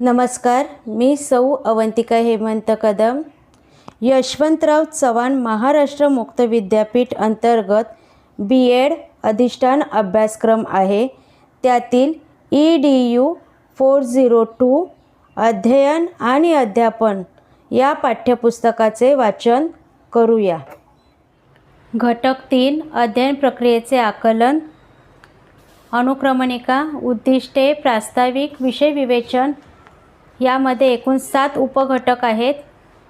नमस्कार मी सौ अवंतिका हेमंत कदम. यशवंतराव चव्हाण महाराष्ट्र मुक्त विद्यापीठ अंतर्गत बी एड अधिष्ठान अभ्यासक्रम आहे. त्यातील E D U four zero two अध्ययन आणि अध्यापन या पाठ्यपुस्तकाचे वाचन करूया. घटक तीन अध्ययन प्रक्रियेचे आकलन. अनुक्रमणिका उद्दिष्टे प्रास्ताविक विषय विवेचन यामध्ये एकूण सात उपघटक आहेत.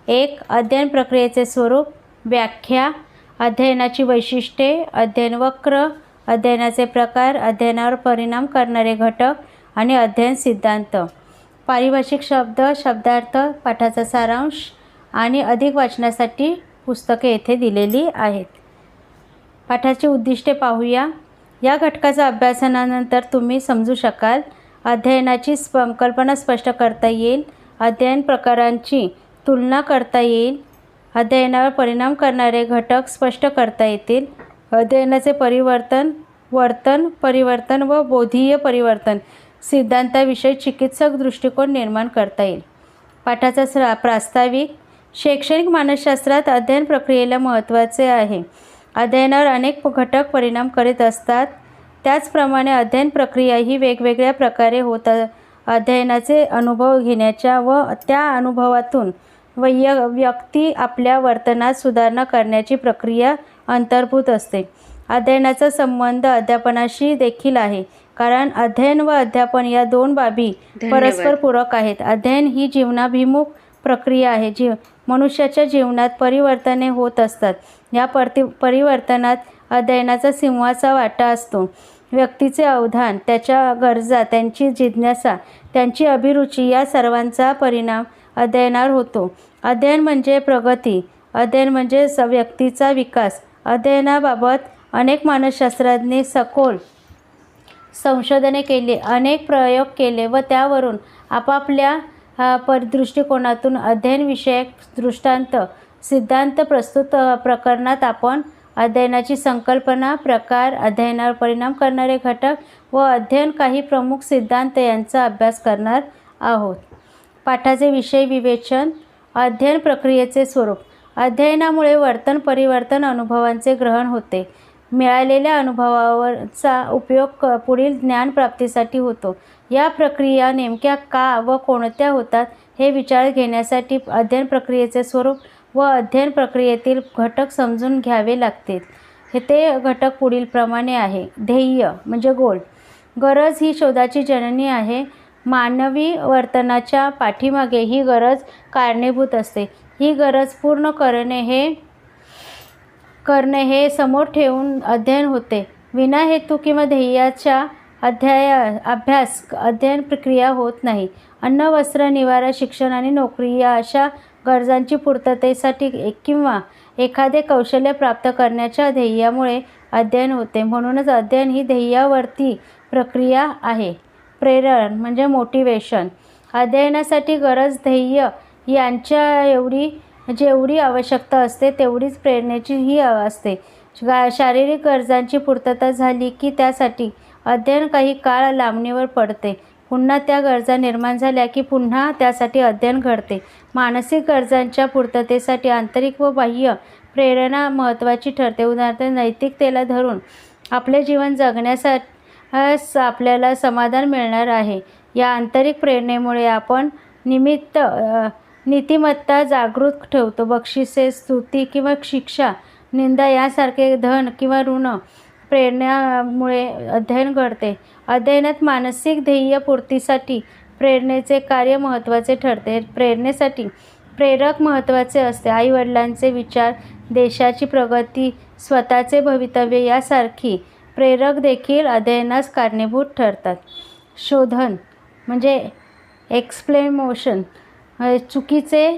एक अध्ययन प्रक्रियेचे स्वरूप व्याख्या अध्ययनाची वैशिष्ट्ये अध्ययन वक्र अध्ययनाचे प्रकार अध्ययनावर परिणाम करणारे घटक आणि अध्ययन सिद्धांत. पारिभाषिक शब्द शब्दार्थ पाठाचा सारांश आणि अधिक वाचनासाठी पुस्तके येथे दिलेली आहेत. पाठाची उद्दिष्टे पाहूया. या घटकाचा अभ्यासनानंतर तुम्ही समजू शकाल अध्ययनाची स्प कल्पना स्पष्ट करता येईल. अध्ययन प्रकारांची तुलना करता येईल. अध्ययनावर परिणाम करणारे घटक स्पष्ट करता येतील. अध्ययनाचे परिवर्तन वर्तन परिवर्तन व बोधीय परिवर्तन सिद्धांताविषयी चिकित्सक दृष्टिकोन निर्माण करता येईल. पाठाचा स्रा प्रास्ताविक शैक्षणिक मानसशास्त्रात अध्ययन प्रक्रियेला महत्त्वाचे आहे. अध्ययनावर अनेक घटक परिणाम करीत असतात. त्याचप्रमाणे अध्ययन प्रक्रिया ही वेगवेगळ्या प्रकारे होत अध्ययनाचे अनुभव घेण्याच्या व त्या अनुभवातून वैय व्यक्ती आपल्या वर्तनात सुधारणा करण्याची प्रक्रिया अंतर्भूत असते. अध्ययनाचा संबंध अध्यापनाशी देखील आहे कारण अध्ययन व अध्यापन या दोन बाबी परस्पर पूरक आहेत. अध्ययन ही जीवनाभिमुख प्रक्रिया आहे जी मनुष्याच्या जीवनात परिवर्तने होत असतात. या परति परिवर्तनात अध्ययनाचा सिंहाचा वाटा असतो. व्यक्तीचे अवधान त्याच्या गरजा त्यांची जिज्ञासा त्यांची अभिरुची या सर्वांचा परिणाम अध्ययनावर होतो. अध्ययन म्हणजे प्रगती अध्ययन म्हणजे स व्यक्तीचा विकास. अध्ययनाबाबत अनेक मानसशास्त्रज्ञ सखोल संशोधने केली अनेक प्रयोग केले व त्यावरून आपापल्या परदृष्टिकोनातून अध्ययनविषयक दृष्टांत सिद्धांत प्रस्तुत प्रकरणात आपण अध्ययनाची संकल्पना प्रकार अध्ययनावर परिणाम करणारे घटक व अध्ययन काही प्रमुख सिद्धांत यांचा अभ्यास करणार आहोत. पाठाचे विषय विवेचन अध्ययन प्रक्रियेचे स्वरूप. अध्ययनामुळे वर्तन परिवर्तन अनुभवांचे ग्रहण होते. मिळालेल्या अनुभवावरचा उपयोग क पुढील ज्ञानप्राप्तीसाठी होतो. या प्रक्रिया नेमक्या का व कोणत्या होतात हे विचार घेण्यासाठी अध्ययन प्रक्रियेचे स्वरूप व अध्ययन प्रक्रियेतील घटक समजून घ्यावे लागतील. हे ते घटक पुढीलप्रमाणे आहे. ध्येय म्हणजे गोल. गरज ही शोधाची जननी आहे. मानवी वर्तनाच्या पाठीमागे ही गरज कारणीभूत असते. ही गरज पूर्ण करणे हे करणे हे समोर ठेवून अध्ययन होते. विना हेतू किंवा ध्येयाच्या अध्याय अभ्यास अध्ययन प्रक्रिया होत नाही. अन्न वस्त्र निवारा शिक्षण आणि नोकरी या अशा गरजांची पूर्ततेसाठी एक किंवा एखादे कौशल्य प्राप्त करण्याच्या ध्येयामुळे अध्ययन होते. म्हणूनच अध्ययन ही ध्येयावरती प्रक्रिया आहे. प्रेरण म्हणजे मोटिवेशन. अध्ययनासाठी गरज ध्येय यांच्या एवढी जेवढी आवश्यकता असते तेवढीच प्रेरणेची ही असते. गा शारीरिक गरजांची पूर्तता झाली की त्यासाठी अध्ययन काही काळ लांबणीवर पडते. पुन्हा त्या गरजा निर्माण झाल्या की पुन्हा त्यासाठी अध्ययन घडते. मानसिक गरजांच्या पूर्ततेसाठी आंतरिक व बाह्य प्रेरणा महत्त्वाची ठरते. उदाहरणार्थ नैतिकतेला धरून आपले जीवन जगण्यासाठी आपल्याला समाधान मिळणार आहे. या आंतरिक प्रेरणेमुळे आपण निमित्त नीतिमत्ता जागृत ठेवतो. बक्षिसे स्तुती किंवा शिक्षा निंदा यासारखे धन किंवा ऋण प्रेरणामुळे अध्ययन घडते. अध्ययनात मानसिक ध्येयपूर्तीसाठी प्रेरणेचे कार्य महत्त्वाचे ठरते. प्रेरणेसाठी प्रेरक महत्त्वाचे असते. आईवडिलांचे विचार देशाची प्रगती स्वतःचे भवितव्य यासारखी प्रेरक देखील अध्ययनास कारणीभूत ठरतात. शोधन म्हणजे एक्सप्लेमोशन चुकीचे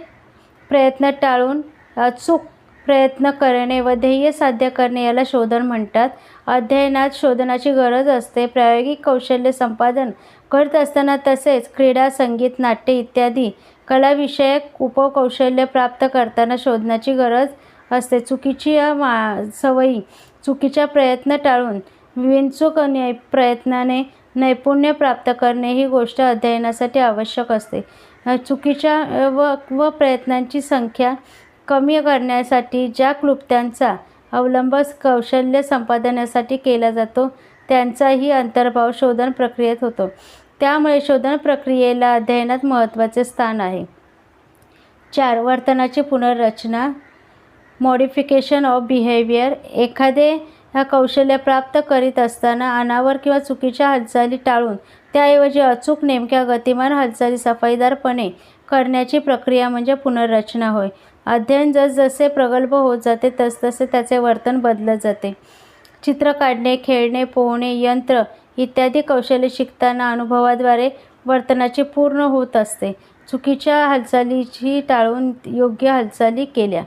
प्रयत्न टाळून अचूक प्रयत्न करणे व ध्येय साध्य करणे याला शोधन म्हणतात. अध्ययनात शोधनाची गरज असते. प्रायोगिक कौशल्य संपादन करत असताना तसेच क्रीडा संगीत नाट्य इत्यादी कलाविषयक उपकौशल्य प्राप्त करताना शोधण्याची गरज असते. चुकीची या मा सवयी चुकीचा प्रयत्न टाळून विनचूक प्रयत्नाने नैपुण्य प्राप्त करणे ही गोष्ट अध्ययनासाठी आवश्यक असते. चुकीच्या व व प्रयत्नांची संख्या कमी करण्यासाठी ज्या क्लुप्त्यांचा अवलंब कौशल्य संपादनासाठी केला जातो त्यांचाही अंतर्भाव शोधन प्रक्रियेत होतो. त्यामुळे शोधन प्रक्रियेला अध्ययनात महत्त्वाचे स्थान आहे. चार वर्तनाची पुनर्रचना. Modification of behaviour. एखादे ह्या कौशल्य प्राप्त करीत असताना अनावर किंवा चुकीच्या हालचाली टाळून त्याऐवजी अचूक नेमक्या गतिमान हालचाली सफाईदारपणे करण्याची प्रक्रिया म्हणजे पुनर्रचना होय. अध्ययन जसजसे प्रगल्भ होत जाते तसतसे त्याचे वर्तन बदलत जाते. चित्र काढणे खेळणे पोहणे यंत्र इत्यादी कौशल्य शिकताना अनुभवाद्वारे वर्तनाची पूर्ण होत असते. चुकीच्या हालचालीची टाळून योग्य हालचाली केल्या.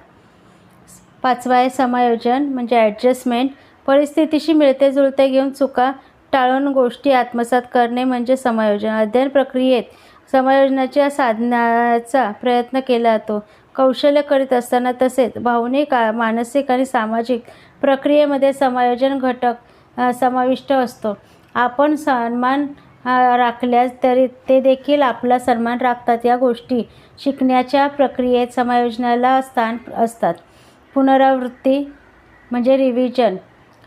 पाचवा आहे समायोजन म्हणजे ॲडजस्टमेंट परिस्थितीशी मिळते जुळते घेऊन चुका टाळून गोष्टी आत्मसात करणे म्हणजे समायोजन. अध्ययन प्रक्रियेत समायोजनाच्या साधनाचा प्रयत्न केला जातो. कौशल्य करीत असताना तसेच भावनिक मानसिक आणि सामाजिक प्रक्रियेमध्ये समायोजन घटक समाविष्ट असतो. आपण सन्मान राखल्यास तरी ते देखील आपला सन्मान राखतात. या गोष्टी शिकण्याच्या प्रक्रियेत समायोजनाला स्थान असतात. पुनरावृत्ती म्हणजे रिव्हिजन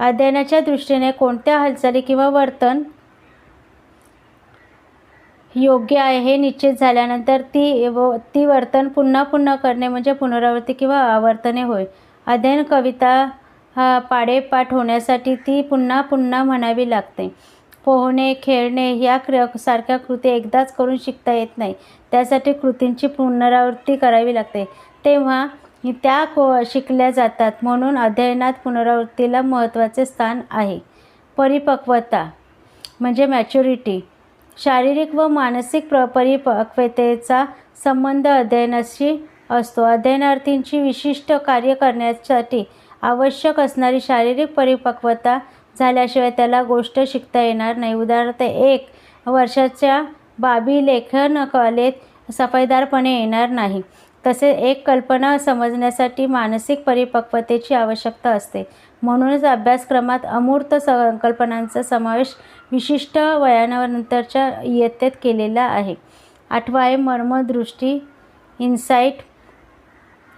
अध्ययनाच्या दृष्टीने कोणत्या हालचाली किंवा वर्तन योग्य आहे हे निश्चित झाल्यानंतर ती व ती वर्तन पुन्हा पुन्हा करणे म्हणजे पुनरावृत्ती किंवा आवर्तने होय. अध्ययन कविता हा पाडेपाठ होण्यासाठी ती पुन्हा पुन्हा म्हणावी लागते. पोहणे खेळणे या क्र सारख्या कृती एकदाच करून शिकता येत नाही. त्यासाठी कृतींची पुनरावृत्ती करावी लागते. तेव्हा त्या को शिकल्या जातात म्हणून अध्ययनात पुनरावृत्तीला महत्त्वाचे स्थान आहे. परिपक्वता म्हणजे मॅच्युरिटी शारीरिक व मानसिक प्र परिपक्वतेचा संबंध अध्ययनाशी असतो. अध्ययनार्थींची विशिष्ट कार्य करण्यासाठी आवश्यक असणारी शारीरिक परिपक्वता झाल्याशिवाय त्याला गोष्ट शिकता येणार नाही. उदाहरणार्थ एक वर्षाच्या बाबी लेखन कलेत सफाईदारपणे येणार नाही. तसेच एक कल्पना समजण्यासाठी मानसिक परिपक्वतेची आवश्यकता असते. म्हणूनच अभ्यासक्रमात अमूर्त संकल्पनांचा समावेश विशिष्ट वयानंतरच्या इयत्तेत केलेला आहे. आठवा आहे मर्मदृष्टी इन्साईट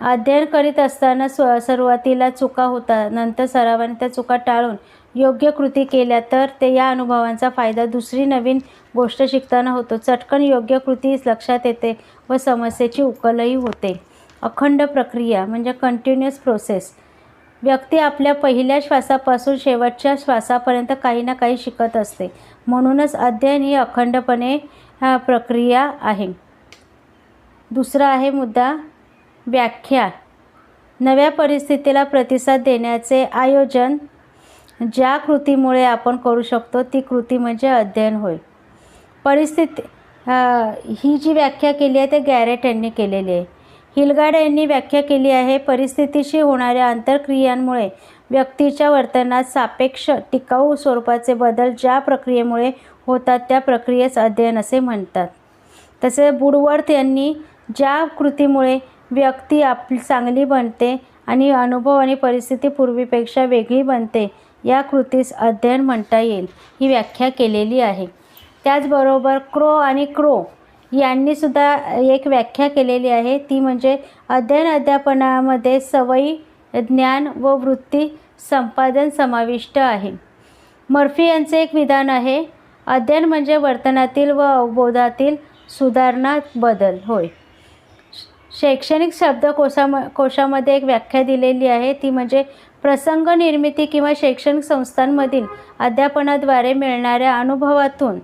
अध्ययन करीत असताना स्व सुरुवातीला चुका होतात नंतर सरावाने त्या चुका टाळून योग्य कृती केल्या तर ते या अनुभवांचा फायदा दुसरी नवीन गोष्ट शिकताना होतो. चटकन योग्य कृती लक्षात येते व समस्येची उकलही होते. अखंड प्रक्रिया म्हणजे कंटिन्युअस प्रोसेस व्यक्ती आपल्या पहिल्या श्वासापासून शेवटच्या श्वासापर्यंत काही ना काही शिकत असते. म्हणूनच अध्ययन ही अखंडपणे प्रक्रिया आहे. दुसरा आहे मुद्दा व्याख्या. नव्या परिस्थितीला प्रतिसाद देण्याचे आयोजन ज्या कृतीमुळे आपण करू शकतो ती कृती म्हणजे अध्ययन होय. परिस्थिती ही जी व्याख्या केली आहे ते गॅरेट यांनी केलेली आहे. हिलगाड यांनी व्याख्या केली आहे. परिस्थितीशी होणाऱ्या आंतरक्रियांमुळे व्यक्तीच्या वर्तनात सापेक्ष टिकाऊ स्वरूपाचे बदल ज्या प्रक्रियेमुळे होतात त्या प्रक्रियेस अध्ययन असे म्हणतात. तसेच बुडवर्थ यांनी ज्या कृतीमुळे व्यक्ती आपली चांगली बनते आणि अनुभव आणि परिस्थिती पूर्वीपेक्षा वेगळी बनते या कृतीस अध्ययन म्हणता येईल ही व्याख्या केलेली आहे. त्याचबरोबर क्रो आणि क्रो यांनीसुद्धा एक व्याख्या केलेली आहे. ती म्हणजे अध्ययन अध्यापनामध्ये सवयी ज्ञान व वृत्ती संपादन समाविष्ट आहे. मर्फी यांचे एक विधान आहे अध्ययन म्हणजे वर्तनातील व अवबोधातील सुधारणा बदल. होय. शैक्षणिक शब्दकोशाम कोशामध्ये एक व्याख्या दिलेली आहे. ती म्हणजे प्रसंग निर्मिती किंवा शैक्षणिक संस्थांमधील अध्यापनाद्वारे मिळणाऱ्या अनुभवातून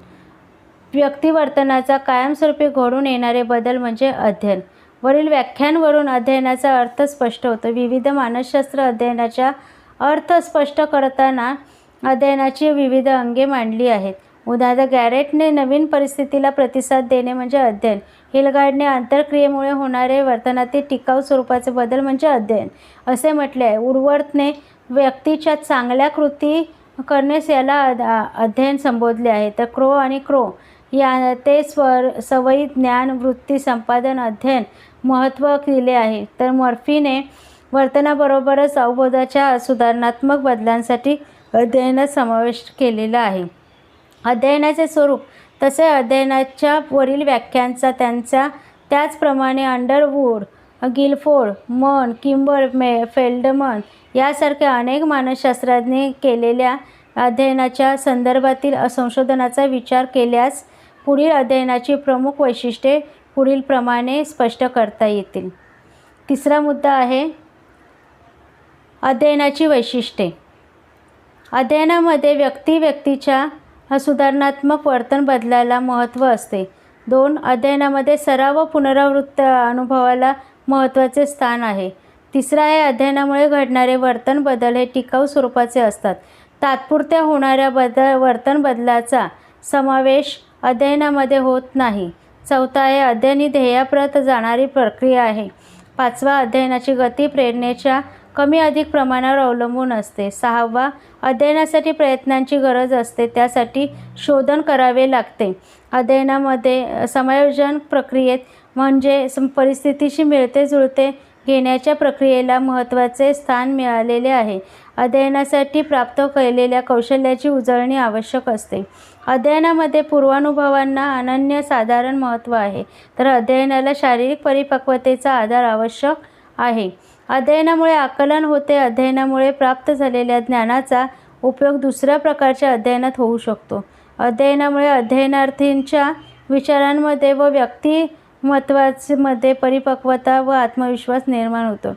व्यक्तिवर्तनाचा कायमस्वरूपी घडून येणारे बदल म्हणजे अध्ययन. वरील व्याख्यांवरून अध्ययनाचा अर्थ स्पष्ट होतो. विविध मानसशास्त्र अध्ययनाच्या अर्थ स्पष्ट करताना अध्ययनाची विविध अंगे मांडली आहेत. उदाहरणार्थ गॅरेटने नवीन परिस्थितीला प्रतिसाद देणे म्हणजे अध्ययन. हिलगार्डने आंतरक्रियेमुळे होणारे वर्तनातील टिकाऊ स्वरूपाचे बदल म्हणजे अध्ययन. असे म्हटले आहे. उर्वर्थने व्यक्तीच्या चांगल्या कृती करण्यास याला अद- अध्ययन संबोधले आहे. तर क्रो आणि क्रो या ते स्वर सवयी ज्ञान वृत्ती संपादन अध्ययन महत्त्व दिले आहे. तर मर्फीने वर्तनाबरोबरच अवबोधाच्या सुधारणात्मक बदलांसाठी अध्ययनात समावेश केलेला आहे. अध्ययनाचे स्वरूप तसे अध्ययनाच्या वरील व्याख्यांचा त्यांचा त्याचप्रमाणे अंडरवूड गिलफोर्ड मन किंबर मे फेल्डमन यासारख्या अनेक मानसशास्त्रज्ञांनी केलेल्या अध्ययनाच्या संदर्भातील संशोधनाचा विचार केल्यास पुढील अध्ययनाची प्रमुख वैशिष्ट्ये पुढीलप्रमाणे स्पष्ट करता येतील. तिसरा मुद्दा आहे अध्ययनाची वैशिष्ट्ये. अध्ययनामध्ये व्यक्ती व्यक्तीच्या सुधारणात्मक वर्तन बदलायला महत्त्व असते. दोन अध्ययनामध्ये सराव व पुनरावृत्त अनुभवाला महत्त्वाचे स्थान आहे. तिसरा आहे अध्ययनामुळे घडणारे वर्तन बदल हे टिकाऊ स्वरूपाचे असतात. तात्पुरत्या होणाऱ्या बदल वर्तन बदलाचा समावेश अध्ययनामध्ये होत नाही. चौथा आहे अध्ययन ही ध्येयाप्रत जाणारी प्रक्रिया आहे. पाचवा अध्ययनाची गती प्रेरणेच्या कमी अधिक प्रमाणावर अवलंबून असते. सहावा अध्ययनासाठी प्रयत्नांची गरज असते. त्यासाठी शोधन करावे लागते. अध्ययनामध्ये समायोजन प्रक्रियेत म्हणजे परिस्थितीशी मिळते जुळते घेण्याच्या प्रक्रियेला महत्त्वाचे स्थान मिळालेले आहे. अध्ययनासाठी प्राप्त केलेल्या कौशल्याची उजळणी आवश्यक असते. अध्ययनामध्ये पूर्वानुभवांना अनन्यसाधारण महत्त्व आहे. तर अध्ययनाला शारीरिक परिपक्वतेचा आधार आवश्यक आहे. अध्ययनामुळे आकलन होते अध्ययनामुळे प्राप्त झालेल्या ज्ञानाचा उपयोग दुसऱ्या प्रकारच्या अध्ययनात होऊ शकतो. अध्ययनामुळे अध्ययनार्थींच्या विचारांमध्ये व व्यक्तिमत्वामध्ये परिपक्वता व आत्मविश्वास निर्माण होतो.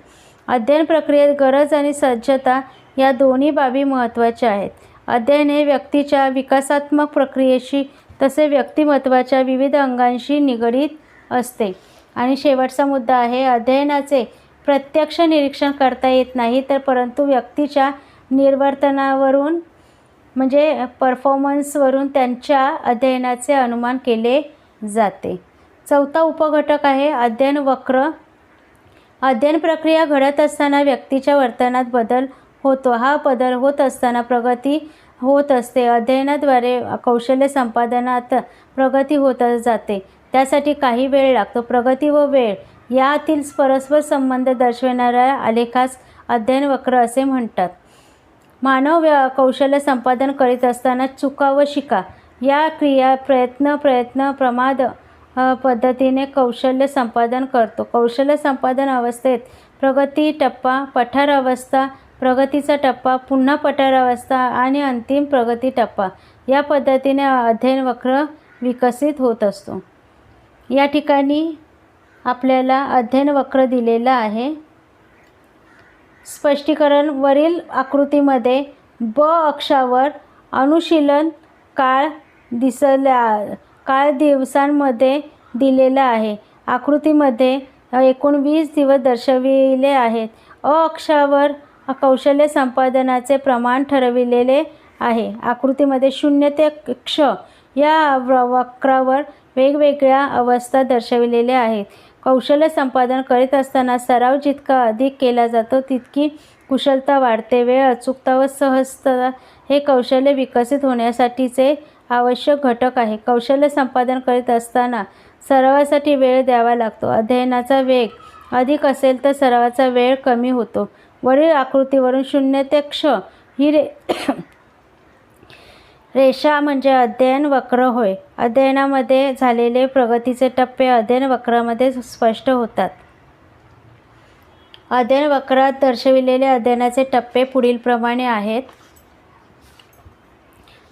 अध्ययन प्रक्रियेत गरज आणि सज्जता या दोन्ही बाबी महत्त्वाच्या आहेत. अध्ययन हे व्यक्तीच्या विकासात्मक प्रक्रियेशी तसे व्यक्तिमत्वाच्या विविध अंगांशी निगडीत असते. आणि शेवटचा मुद्दा आहे अध्ययनाचे प्रत्यक्ष निरीक्षण करता येत नाही तर परंतु व्यक्तीच्या निर्वर्तनावरून म्हणजे परफॉर्मन्सवरून त्यांच्या अध्ययनाचे अनुमान केले जाते. चौथा उपघटक आहे अध्ययन वक्र. अध्ययन प्रक्रिया घडत असताना व्यक्तीच्या वर्तनात बदल होतो. हा बदल होत असताना प्रगती होत असते. अध्ययनाद्वारे कौशल्य संपादनात प्रगती होत जाते. त्यासाठी काही वेळ लागतो. प्रगती व वेळ यातील परस्पर संबंध दर्शविणाऱ्या आलेखास अध्ययन वक्र असे म्हणतात. मानव व्य कौशल्य संपादन करीत असताना चुका व शिका या क्रिया प्रयत्न प्रयत्न प्रमाद पद्धतीने कौशल्य संपादन करतो. कौशल्य संपादन अवस्थेत प्रगती टप्पा पठार अवस्था प्रगतीचा टप्पा पुन्हा पठारावस्था आणि अंतिम प्रगती टप्पा या पद्धतीने अध्ययन वक्र विकसित होत असतो. या ठिकाणी आपल्याला अध्ययन वक्र दिलेलं आहे. स्पष्टीकरण वरील आकृतीमध्ये ब अक्षावर अनुशीलन काळ दिसल्या काळ दिवसांमध्ये दिलेला आहे. आकृतीमध्ये एकूण वीस दिवस दर्शविले आहेत. अ अक्षावर कौशल्य संपादनाचे प्रमाण ठरविलेले आहे. आकृतीमध्ये शून्य ते क्ष या वक्रावर वेगवेगळ्या अवस्था दर्शविलेल्या आहेत. कौशल्य संपादन करीत असताना सराव जितका अधिक केला जातो तितकी कुशलता वाढते. वेळ अचूकता व सहजता हे कौशल्य विकसित होण्यासाठीचे आवश्यक घटक आहे. कौशल्य संपादन करीत असताना सरावासाठी वेळ द्यावा लागतो. अध्ययनाचा वेग अधिक असेल तर सरावाचा वेळ कमी होतो. वरील आकृतीवरून शून्य ते क्ष ही रे रेषा म्हणजे अध्ययन वक्र होय. अध्ययनामध्ये झालेले प्रगतीचे टप्पे अध्ययन वक्रामध्ये स्पष्ट होतात. अध्ययन वक्रात दर्शविलेले अध्ययनाचे टप्पे पुढीलप्रमाणे आहेत.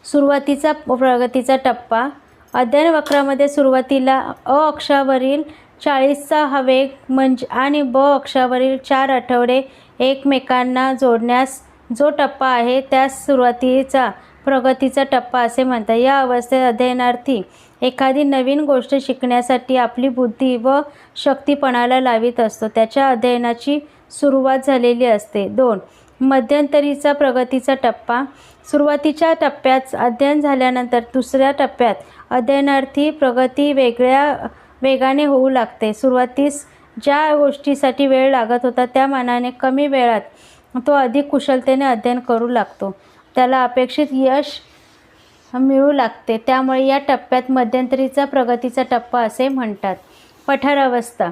सुरुवातीचा प्रगतीचा टप्पा. अध्ययन वक्रामध्ये सुरुवातीला अ अक्षावरील चाळीसचा हा वेग म्हणजे आणि ब अक्षावरील चार आठवडे एकमेकांना जोडण्यास जो टप्पा आहे त्यास सुरुवातीचा प्रगतीचा टप्पा असे म्हणतात. या अवस्थेत अध्ययनार्थी एखादी नवीन गोष्ट शिकण्यासाठी आपली बुद्धी व शक्तीपणाला लावित असतो. त्याच्या अध्ययनाची सुरुवात झालेली असते. दोन मध्यंतरीचा प्रगतीचा टप्पा. सुरुवातीच्या टप्प्यात अध्ययन झाल्यानंतर दुसऱ्या टप्प्यात अध्ययनार्थी प्रगती वेगळ्या वेगाने होऊ लागते. सुरुवातीस ज्या गोष्टीसाठी वेळ लागत होता त्या मानाने कमी वेळात तो अधिक कुशलतेने अध्ययन करू लागतो. त्याला अपेक्षित यश मिळू लागते. त्यामुळे या टप्प्यात मध्यंतरीचा प्रगतीचा टप्पा असे म्हणतात. पठार अवस्था.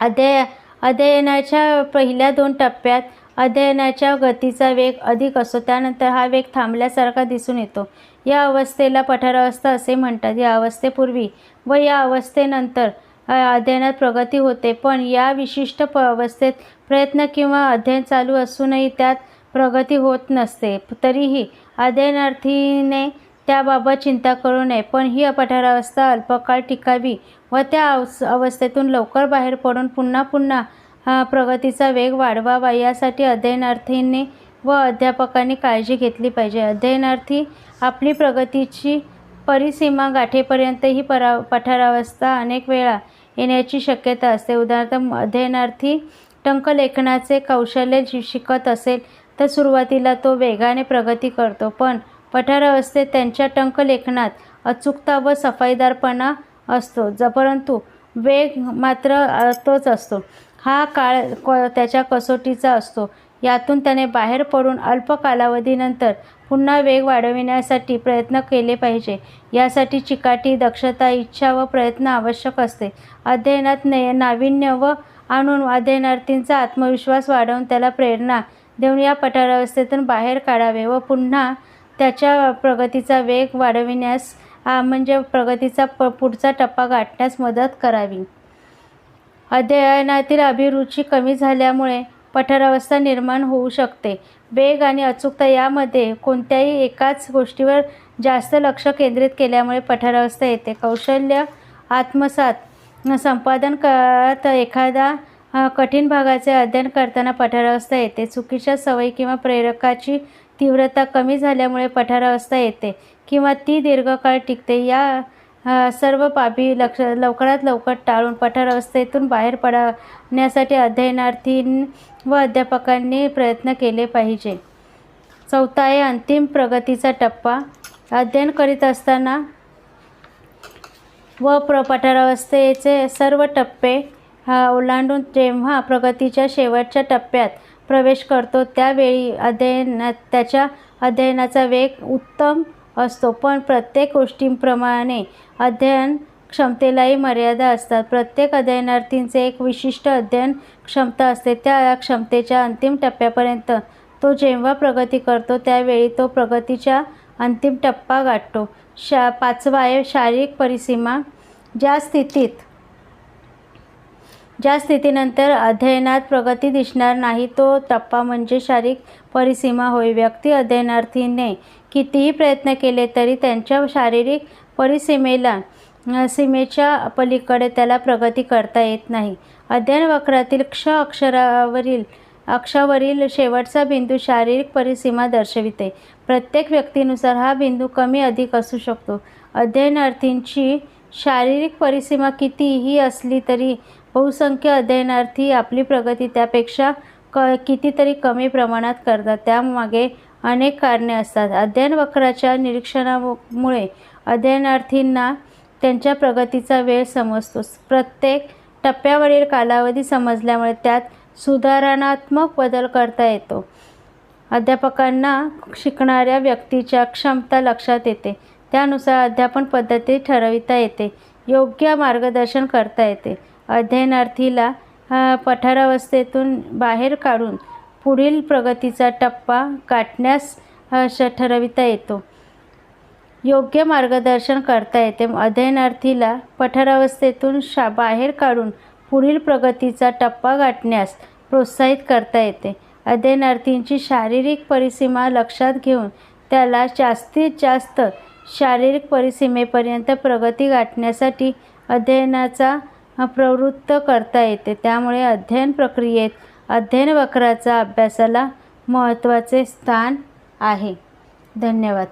अध्यय अध्ययनाच्या पहिल्या दोन टप्प्यात अध्ययनाच्या गतीचा वेग अधिक असतो. त्यानंतर हा वेग थांबल्यासारखा दिसून येतो. या अवस्थेला पठारावस्था असे म्हणतात. या अवस्थेपूर्वी व या अवस्थेनंतर अध्ययनात प्रगती होते. पण या विशिष्ट प अवस्थेत प्रयत्न किंवा अध्ययन चालू असूनही त्यात प्रगती होत नसते. तरीही अध्ययनार्थीने त्याबाबत चिंता करू नये. पण ही पठारावस्था अल्पकाळ टिकावी व त्या अवस अवस्थेतून लवकर बाहेर पडून पुन्हा पुन्हा प्रगतीचा वेग वाढवावा यासाठी अध्ययनार्थींनी व अध्यापकांनी काळजी घेतली पाहिजे. अध्ययनार्थी आपली प्रगतीची परिसीमा गाठेपर्यंत ही परा पठारावस्था अनेक वेळा येण्याची शक्यता असते. उदाहरणार्थ अध्ययनार्थी टंकलेखनाचे कौशल्य शिकत असेल तर सुरुवातीला तो वेगाने प्रगती करतो. पण पठारावस्थेत त्यांच्या टंकलेखनात अचूकता व सफाईदारपणा असतो. ज परंतु वेग मात्र तोच असतो. हा काळ क त्याच्या कसोटीचा असतो. यातून त्याने बाहेर पडून अल्प कालावधीनंतर पुन्हा वेग वाढविण्यासाठी प्रयत्न केले पाहिजे. यासाठी चिकाटी दक्षता इच्छा व प्रयत्न आवश्यक असते. अध्ययनात ने नाविन्य व आणून अध्ययनार्थींचा आत्मविश्वास वाढवून त्याला प्रेरणा देऊन या पठारावस्थेतून बाहेर काढावे व पुन्हा त्याच्या प्रगतीचा वेग वाढविण्यास म्हणजे प्रगतीचा प पुढचा टप्पा गाठण्यास मदत करावी. अध्ययनातील अभिरुची कमी झाल्यामुळे पठरावस्था निर्माण होऊ शकते. वेग आणि अचूकता यामध्ये कोणत्याही एकाच गोष्टीवर जास्त लक्ष केंद्रित केल्यामुळे पठारावस्था येते. कौशल्य आत्मसात संपादन करत एखादा कठीण भागाचे अध्ययन करताना पठारावस्था येते. चुकीच्या सवयी किंवा प्रेरकाची तीव्रता कमी झाल्यामुळे पठारावस्था येते किंवा ती दीर्घकाळ टिकते. या सर्व बाबी लक्ष लवकरात लवकर टाळून पठारावस्थेतून बाहेर पडण्यासाठी अध्ययनार्थी व अध्यापकांनी प्रयत्न केले पाहिजे. चौथा आहे अंतिम प्रगतीचा टप्पा. अध्ययन करीत असताना व प्र पठारावस्थेचे सर्व टप्पे ओलांडून जेव्हा प्रगतीच्या शेवटच्या टप्प्यात प्रवेश करतो त्यावेळी अध्ययन त्याच्या अध्ययनाचा वेग उत्तम असतो. पण प्रत्येक गोष्टींप्रमाणे अध्ययन क्षमतेलाही मर्यादा असतात. प्रत्येक अध्ययनार्थींचे एक विशिष्ट अध्ययन क्षमता असते. त्या क्षमतेच्या अंतिम टप्प्यापर्यंत तो जेव्हा प्रगती करतो त्यावेळी तो प्रगतीच्या अंतिम टप्पा गाठतो. शा पाचवा आहे शारीरिक परिसीमा. ज्या स्थितीत ज्या स्थितीनंतर अध्ययनात प्रगती दिसणार नाही तो टप्पा म्हणजे शारीरिक परिसीमा होय. व्यक्ती अध्ययनार्थीने कितीही प्रयत्न केले तरी त्यांच्या शारीरिक परिसीमेला सीमेच्या पलीकडे त्याला प्रगती करता येत नाही. अध्ययन वक्रातील क्ष अक्षरावरील अक्षावरील शेवटचा बिंदू शारीरिक परिसीमा दर्शविते. प्रत्येक व्यक्तीनुसार हा बिंदू कमी अधिक असू शकतो. अध्ययनार्थींची शारीरिक परिसीमा कितीही असली तरी बहुसंख्य अध्ययनार्थी आपली प्रगती त्यापेक्षा क कितीतरी कमी प्रमाणात करतात. त्यामागे अनेक कारणे असतात. अध्ययन वक्राच्या निरीक्षणामुळे अध्ययनार्थींना त्यांच्या प्रगतीचा वेळ समजतो. प्रत्येक टप्प्यावरील कालावधी समजल्यामुळे त्यात सुधारणात्मक बदल करता येतो. अध्यापकांना शिकणाऱ्या व्यक्तीच्या क्षमता लक्षात येते. त्यानुसार अध्यापन पद्धती ठरविता येते. योग्य मार्गदर्शन करता येते. अध्ययनार्थीला पठारावस्थेतून बाहेर काढून पुढील प्रगतीचा टप्पा गाठण्यास श ठरविता येतो. योग्य मार्गदर्शन करता येते. अध्ययनार्थीला पठरावस्थेतून शा बाहेर काढून पुढील प्रगतीचा टप्पा गाठण्यास प्रोत्साहित करता येते. अध्ययनार्थींची शारीरिक परिसीमा लक्षात घेऊन त्याला जास्तीत जास्त शारीरिक परिसीमेपर्यंत प्रगती गाठण्यासाठी अध्ययनाचा प्रवृत्त करता येते. त्यामुळे अध्ययन प्रक्रियेत अध्ययन वक्राचा अभ्यासाला महत्त्वाचे स्थान आहे. धन्यवाद.